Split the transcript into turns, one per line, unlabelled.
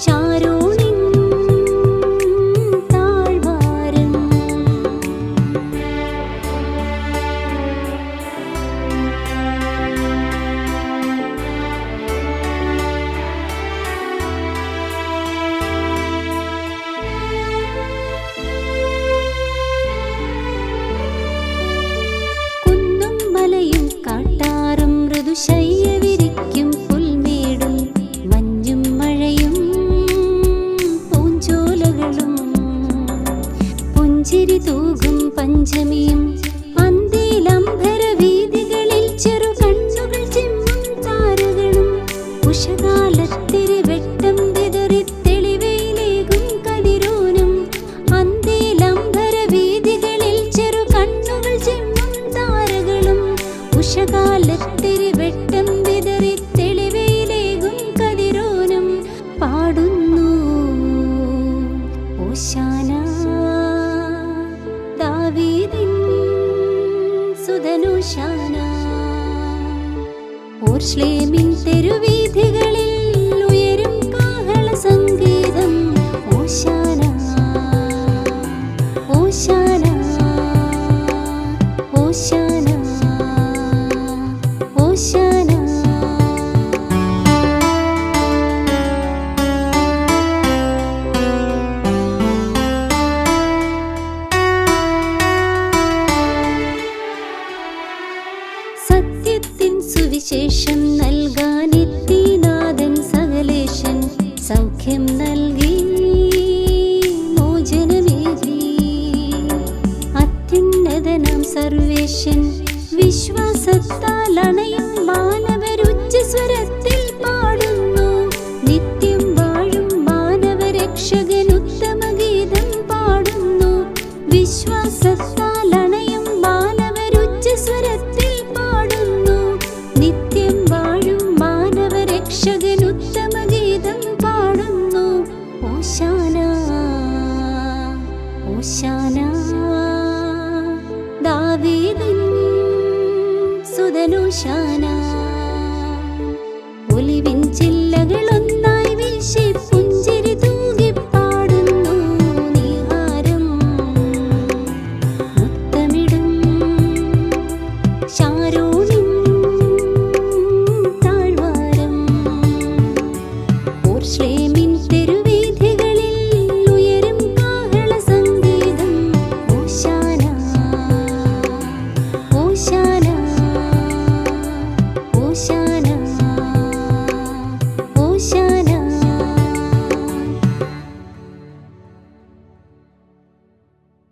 ശാരു ഓശാന ഓർഷ്ലേമിൻ തെരുവീഥികളിൽ ഉയരും കാഹള സംഗീതം. ഓശാന ഓശാന സൗഖ്യം നൽകി മോചനമേകി. അത്യുന്നതനാം സർവേശൻ വിശ്വാസത്താൽ മാനവരുജ്ജസ്വരത്തിൽ ഓശാന ഓശാന. ദാവീദിൻ സുതനോശാന